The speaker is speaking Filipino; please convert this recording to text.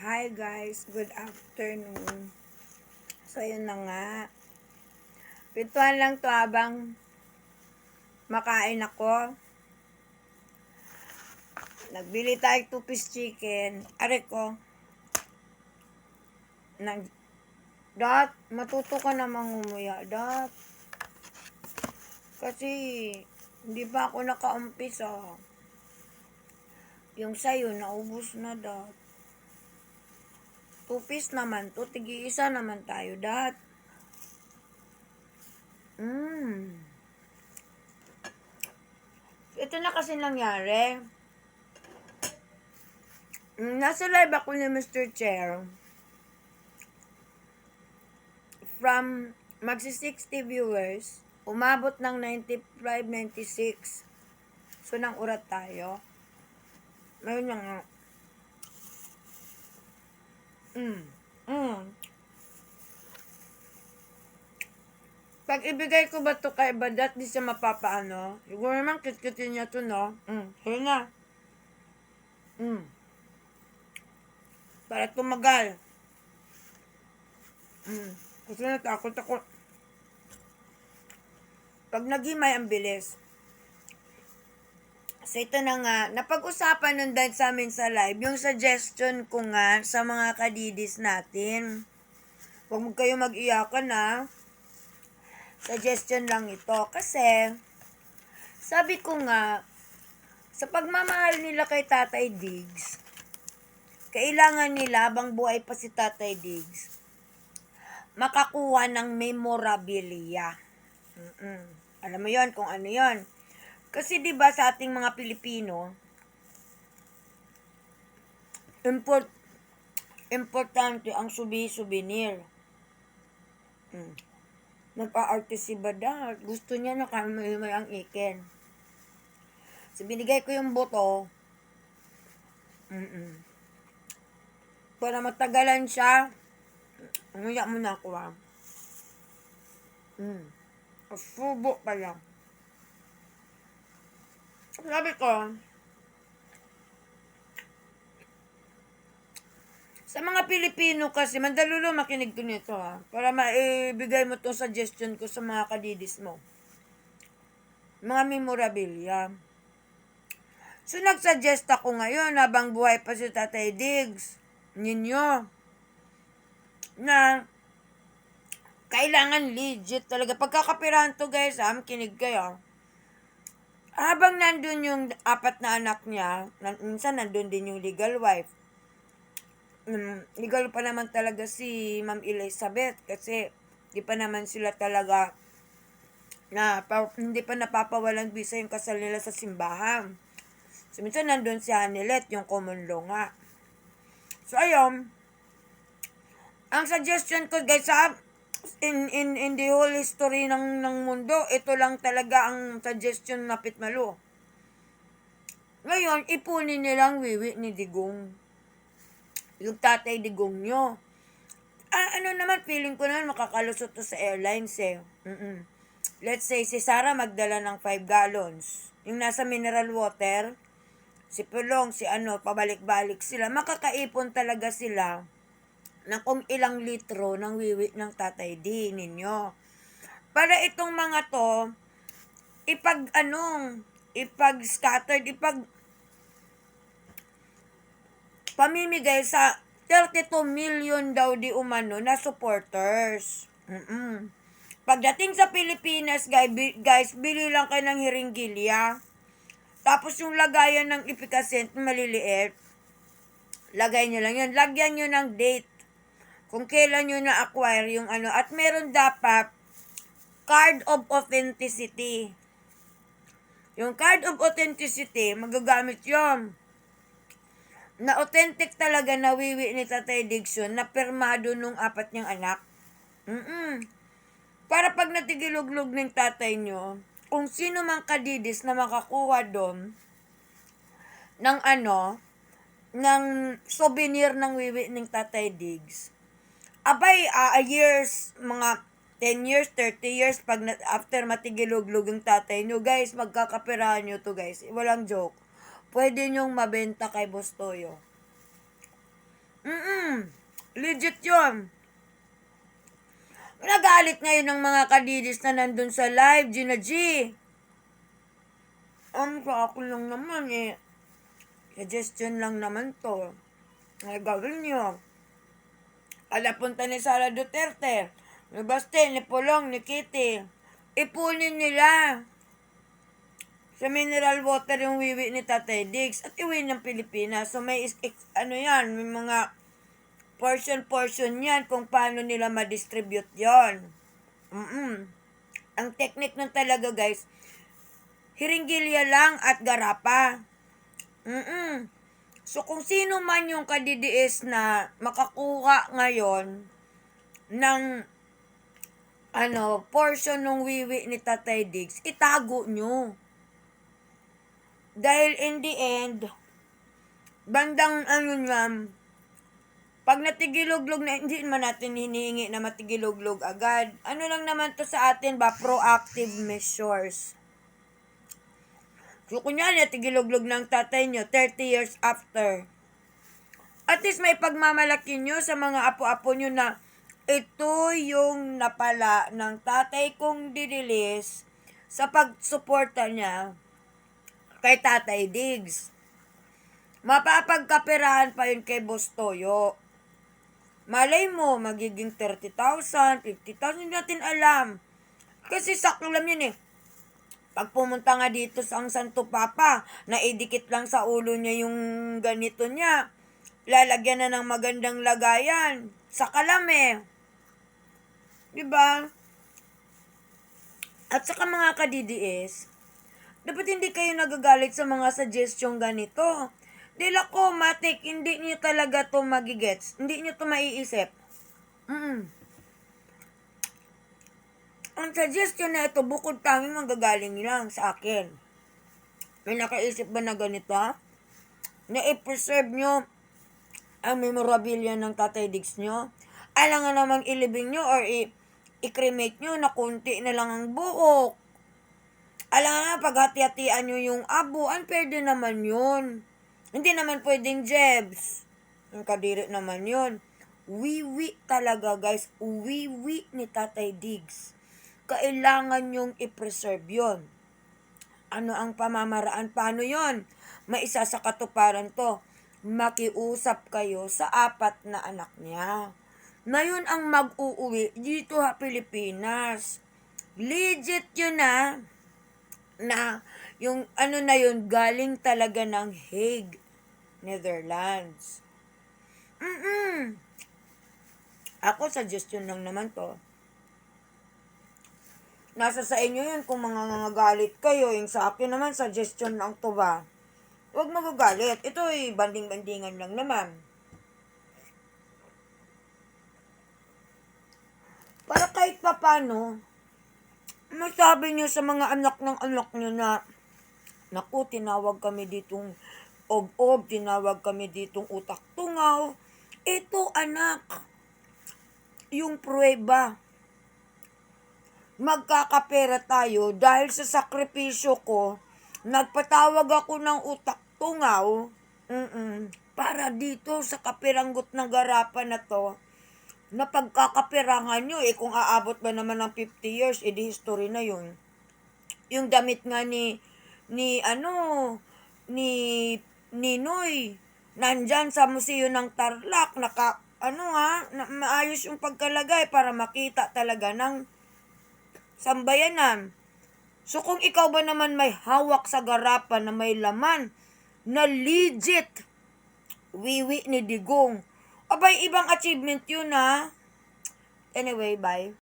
Hi guys, good afternoon. So yun na nga. Pintuan lang to habang makain ako. Nagbili tayo two-piece chicken. Are ko. Nag Dot, matuto ka namang umuya, Dot. Kasi, hindi pa ako nakaumpisa. Yung sayo, naubos na, Dot. Two-piece naman to. Tigi-isa naman tayo, Dot. Mm. Ito na kasi nangyari. Mm, Nasa live ako ni Mr. Chair. From magsi 60 viewers, umabot ng 95, 96. So, nang urat tayo. Ngayon na nga. Mm. Mm. Pag ibigay ko ba to kay Badat, di siya mapapaano? Siguro naman kitkitin niya to, no? Mm. Sige na. Mm. Para tumagal. Mm. Kasi natakot ako. Pag nagimay, ang bilis. So ito na nga, napag-usapan nun dahil sa amin sa live, yung suggestion ko nga sa mga kadidis natin. Huwag mo kayo mag-iyakan ha. Suggestion lang ito. Kasi, sabi ko nga, sa pagmamahal nila kay Tatay Diggs, kailangan nila, habang buhay pa si Tatay Diggs, makakuha ng memorabilia. Mm-mm. Alam mo yon kung ano yon kasi 'di ba sa ating mga Pilipino, import importante ang subi-souvenir. Hmm. Nagpa-arte si Bada. Gusto niya na kamay ang iken. So, binigay ko yung boto. Mm-mm. Para matagalan siya, umuya mo na ako ah. Mm. Subo pa lang. Sabi ko, sa mga Pilipino kasi, mandalulo makinig ko nito ha, para maibigay mo tong suggestion ko sa mga kadidis mo. Mga memorabilia. So, nagsuggest ako ngayon habang buhay pa si Tatay Diggs, ninyo, na kailangan legit talaga. Pagkakapirahan to guys, ha, kinig kayo habang nandun yung apat na anak niya, minsan nandun din yung legal wife. Um, legal pa naman talaga si Ma'am Elizabeth kasi di pa naman sila talaga na pa, hindi pa napapawalang visa yung kasal nila sa simbahan. So, minsan nandun si Hanilet, yung common law nga. So, ayun. Ang suggestion ko, guys, sa in in in the whole history ng ng mundo, ito lang talaga ang suggestion na Pitmalo. Ngayon, ipunin nilang wiwi ni Digong. Yung tatay Digong nyo. Ah, ano naman, feeling ko naman makakalusot to sa airlines eh. Mm-mm. Let's say, si Sarah magdala ng 5 gallons. Yung nasa mineral water, si Pulong, si ano, pabalik-balik sila. Makakaipon talaga sila ng kung ilang litro ng wiwi ng tatay D ninyo. Para itong mga to, ipag anong, ipag scattered, ipag pamimigay sa 32 million daw di umano na supporters. Mm-mm. Pagdating sa Pilipinas, guys, guys, bili lang kayo ng hiringgilya. Tapos yung lagayan ng ipikasent, maliliit. Lagay nyo lang yun. Lagyan nyo ng date kung kailan nyo na-acquire yung ano. At meron dapat card of authenticity. Yung card of authenticity, magagamit yon na authentic talaga na wiwi ni Tatay Digson na permado nung apat niyang anak. Mm Para pag natigiluglog ng tatay nyo, kung sino mang kadidis na makakuha doon ng ano, ng souvenir ng wiwi ng Tatay Diggs, abay, uh, years, mga 10 years, 30 years, pag na, after matigiluglog yung tatay nyo, guys, magkakapirahan nyo to, guys. Walang joke. Pwede nyong mabenta kay Boss Toyo. Mm-mm. Legit yun. Nagalit ngayon ng mga kadidis na nandun sa live, Gina G. Um, sa ako lang naman eh. Suggestion lang naman to. Ay, gawin nyo. Alapunta ni Sara Duterte, ni Baste, ni Pulong, ni Kitty. Ipunin nila sa mineral water yung wiwi ni Tatay Diggs at iwi ng Pilipinas. So may ano yan, may mga portion-portion yan kung paano nila ma-distribute yon. Mm Ang technique nun talaga guys, hiringgilya lang at garapa. Mm So kung sino man yung kadidiis na makakuha ngayon ng ano, portion ng wiwi ni Tatay Diggs, itago nyo. Dahil in the end, bandang ano niyan, pag natigiluglog na, hindi man natin hinihingi na matigiluglog agad. Ano lang naman to sa atin ba? Proactive measures. So, kunyari, natigiluglog ng tatay nyo 30 years after. At least may pagmamalaki nyo sa mga apo-apo nyo na ito yung napala ng tatay kong dinilis sa pagsuporta niya kay Tatay Diggs. Mapapagkaperahan pa yun kay Boss Toyo. Malay mo, magiging 30,000, 50,000, hindi natin alam. Kasi saklam yun eh. Pag pumunta nga dito sa ang Santo Papa, naidikit lang sa ulo niya yung ganito niya. Lalagyan na ng magandang lagayan. Sa kalame. Diba? At saka mga ka-DDS, dapat hindi kayo nagagalit sa mga suggestion ganito. Dila ko, matik, hindi niyo talaga to magigets. Hindi niyo to maiisip. Mm Ang suggestion na ito, bukod tanging manggagaling lang sa akin. May nakaisip ba na ganito? Na i-preserve nyo ang memorabilia ng Tatay Diggs nyo? Alam nga namang ilibing nyo or i- i-cremate nyo na kunti na lang ang buhok. Alam nga, paghati-hatian nyo yung abuan, pwede naman yun. Hindi naman pwedeng jebs. Ang kadiri naman yun. Wiwi talaga, guys. Wiwi ni Tatay Diggs. Kailangan yung i-preserve yun. Ano ang pamamaraan? Paano yon? Maisa sa katuparan to. Makiusap kayo sa apat na anak niya. Na yun ang mag-uuwi dito ha Pilipinas. Legit yun na na yung ano na yun galing talaga ng Hague, Netherlands. Mm Ako, suggestion lang naman to. Nasa sa inyo yun kung mga nangagalit kayo. Yung sa akin naman, suggestion lang to ba? Huwag magagalit. Ito ay banding-bandingan lang naman. Para kahit papano, masabi nyo sa mga anak ng anak nyo na, naku, tinawag kami ditong ob-ob, tinawag kami ditong utak tungaw. Ito anak, yung pruweba. Magkakapera tayo dahil sa sakripisyo ko, nagpatawag ako ng utak tungaw, mm para dito sa kapiranggot ng garapan na to, na pagkakapirangan nyo, eh. Kung aabot ba naman ng 50 years, edi history na yun. Yung damit nga ni, ni ano, ni Ninoy, nandyan sa museo ng Tarlac, naka, ano nga, na, maayos yung pagkalagay para makita talaga ng sambayanan. So kung ikaw ba naman may hawak sa garapan na may laman, na legit, wiwi ni Digong, abay ibang achievement yun ha. Anyway, bye.